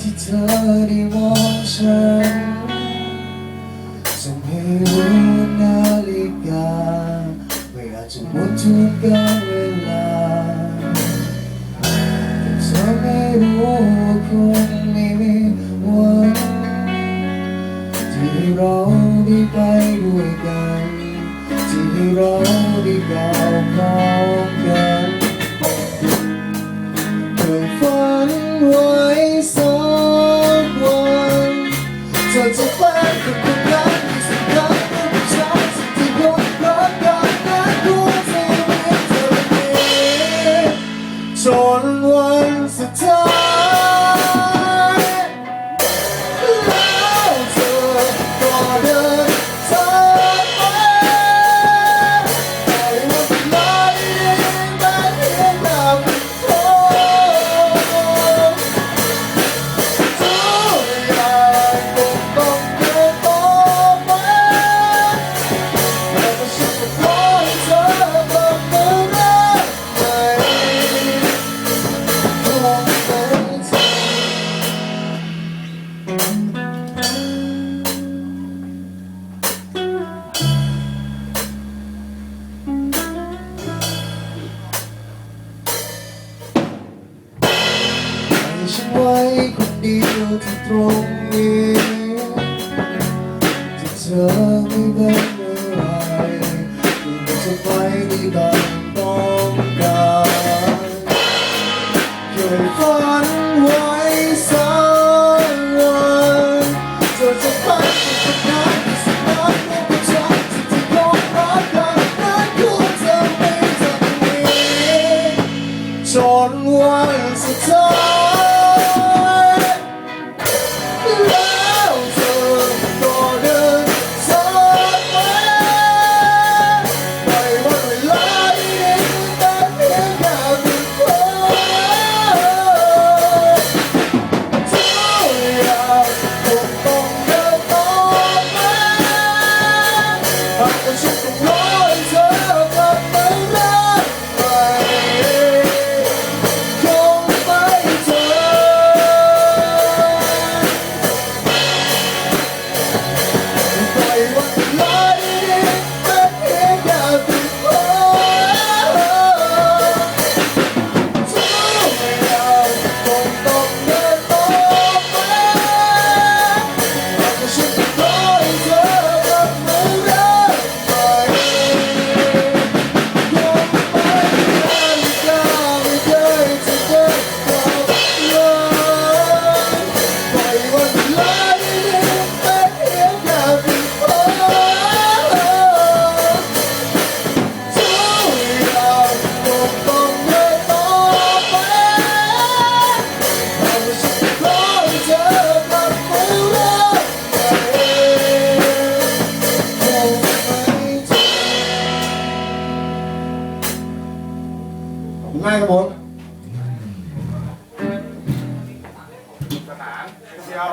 ที่เธอได้มองฉันจะไม่รู้นาฬิกาไม่อาจจะดทุกกาเวลาแต่เธไม่รู้คงไม่มีวันที่เราได้ไปด้วยกันที่เรา ฉันไว้คนเดียวที่ตรงนี้ที่เธอไม่เป็นอะไรที่จะไปที่บานต้งการเคยฝันว่า ง่ายครับผมสนานเดียว